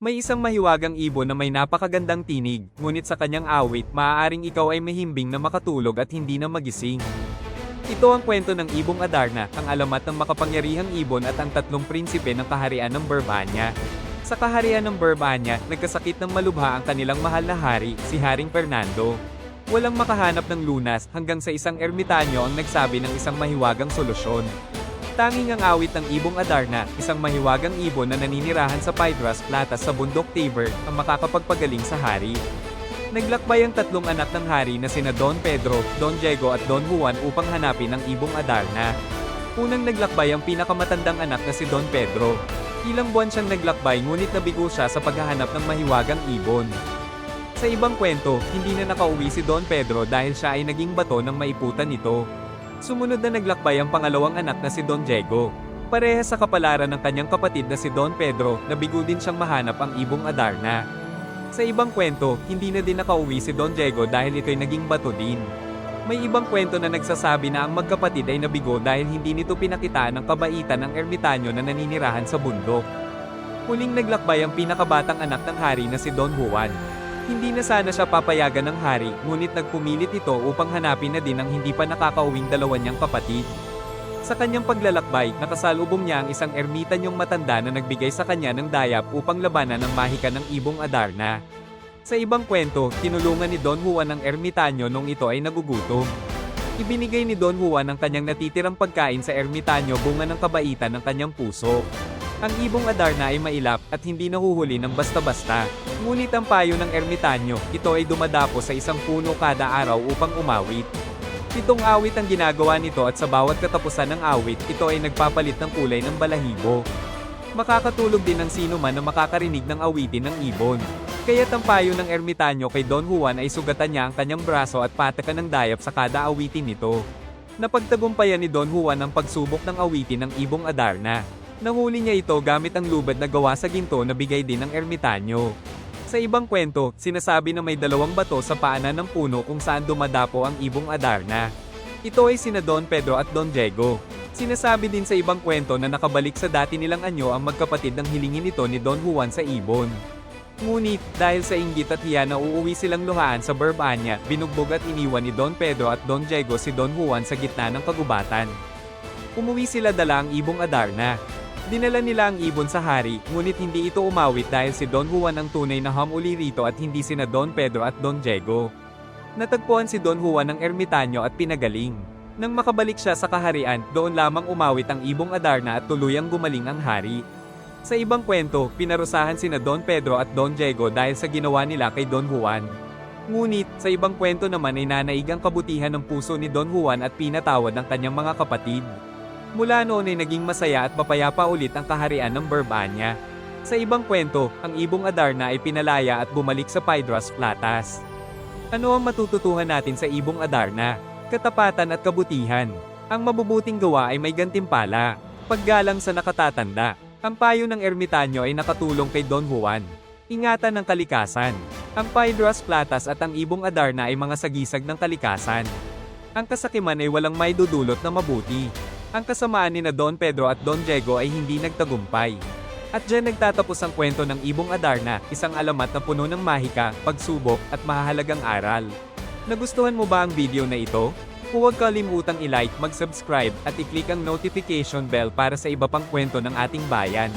May isang mahiwagang ibon na may napakagandang tinig, ngunit sa kanyang awit, maaaring ikaw ay mahimbing na makatulog at hindi na magising. Ito ang kwento ng Ibong Adarna, ang alamat ng makapangyarihang ibon at ang tatlong prinsipe ng kaharian ng Burbania. Sa kaharian ng Burbania, nagkasakit ng malubha ang kanilang mahal na hari, si Haring Fernando. Walang makahanap ng lunas hanggang sa isang ermitanyo ang nagsabi ng isang mahiwagang solusyon. Tanging ang awit ng Ibong Adarna, isang mahiwagang ibon na naninirahan sa Pydras Platas sa bundok Tabor, ang makakapagpagaling sa hari. Naglakbay ang tatlong anak ng hari na sina Don Pedro, Don Diego at Don Juan upang hanapin ang Ibong Adarna. Unang naglakbay ang pinakamatandang anak na si Don Pedro. Ilang buwan siyang naglakbay ngunit nabigo siya sa paghahanap ng mahiwagang ibon. Sa ibang kwento, hindi na nakauwi si Don Pedro dahil siya ay naging bato ng maiputan nito. Sumunod na naglakbay ang pangalawang anak na si Don Diego. Parehas sa kapalaran ng kanyang kapatid na si Don Pedro, nabigo din siyang mahanap ang ibong Adarna. Sa ibang kwento, hindi na din nakauwi si Don Diego dahil ito'y naging bato din. May ibang kwento na nagsasabi na ang magkapatid ay nabigo dahil hindi nito pinakitaan ng kabaitan ng ermitanyo na naninirahan sa bundok. Huling naglakbay ang pinakabatang anak ng hari na si Don Juan. Hindi na sana siya papayagan ng hari, ngunit nagpumilit ito upang hanapin na din ang hindi pa nakakauwing dalawa niyang kapatid. Sa kanyang paglalakbay, nakasalubong niya ang isang ermitanyong matanda na nagbigay sa kanya ng dayap upang labanan ang mahika ng ibong Adarna. Sa ibang kwento, tinulungan ni Don Juan ang ermitanyo nung ito ay nagugutom. Ibinigay ni Don Juan ang kanyang natitirang pagkain sa ermitanyo bunga ng kabaitan ng kanyang puso. Ang ibong Adarna ay mailap at hindi nahuhuli ng basta-basta. Ngunit ang payo ng ermitanyo, ito ay dumadapo sa isang puno kada araw upang umawit. Pitong awit ang ginagawa nito at sa bawat katapusan ng awit, ito ay nagpapalit ng kulay ng balahibo. Makakatulog din ang sino man na makakarinig ng awitin ng ibon. Kaya't ang ng ermitanyo kay Don Juan ay sugatan niya ang kanyang braso at patakan ng dayap sa kada awitin nito. Napagtagumpayan ni Don Juan ang pagsubok ng awitin ng ibong Adarna. Nahuli niya ito gamit ang lubad na gawa sa ginto na bigay din ng ermitanyo. Sa ibang kwento, sinasabi na may dalawang bato sa paanan ng puno kung saan dumadapo ang ibong Adarna. Ito ay sina Don Pedro at Don Diego. Sinasabi din sa ibang kwento na nakabalik sa dati nilang anyo ang magkapatid ng hilingin ito ni Don Juan sa ibon. Ngunit, dahil sa inggit at hiya na uuwi silang luhaan sa Burbania, binugbog at iniwan ni Don Pedro at Don Diego si Don Juan sa gitna ng kagubatan. Umuwi sila dala ang ibong Adarna. Dinala nila ang ibon sa hari, ngunit hindi ito umawit dahil si Don Juan ang tunay na hamuli rito at hindi sina Don Pedro at Don Diego. Natagpuan si Don Juan ng ermitanyo at pinagaling. Nang makabalik siya sa kaharian, doon lamang umawit ang ibong Adarna at tuluyang gumaling ang hari. Sa ibang kwento, pinarusahan sina Don Pedro at Don Diego dahil sa ginawa nila kay Don Juan. Ngunit, sa ibang kwento naman ay nanaig ang kabutihan ng puso ni Don Juan at pinatawad ang kanyang mga kapatid. Mula noon ay naging masaya at mapayapa ulit ang kaharian ng Burbania. Sa ibang kwento, ang ibong Adarna ay pinalaya at bumalik sa Pydras Platas. Ano ang matututuhan natin sa ibong Adarna? Katapatan at kabutihan. Ang mabubuting gawa ay may gantimpala. Paggalang sa nakatatanda. Ang payo ng ermitanyo ay nakatulong kay Don Juan. Ingatan ng kalikasan. Ang Pydras Platas at ang ibong Adarna ay mga sagisag ng kalikasan. Ang kasakiman ay walang may dudulot na mabuti. Ang kasamaan ni na Don Pedro at Don Diego ay hindi nagtagumpay. At dyan nagtatapos ang kwento ng Ibong Adarna, isang alamat na puno ng mahika, pagsubok, at mahahalagang aral. Nagustuhan mo ba ang video na ito? Huwag kalimutang i-like, mag-subscribe, at i-click ang notification bell para sa iba pang kwento ng ating bayan.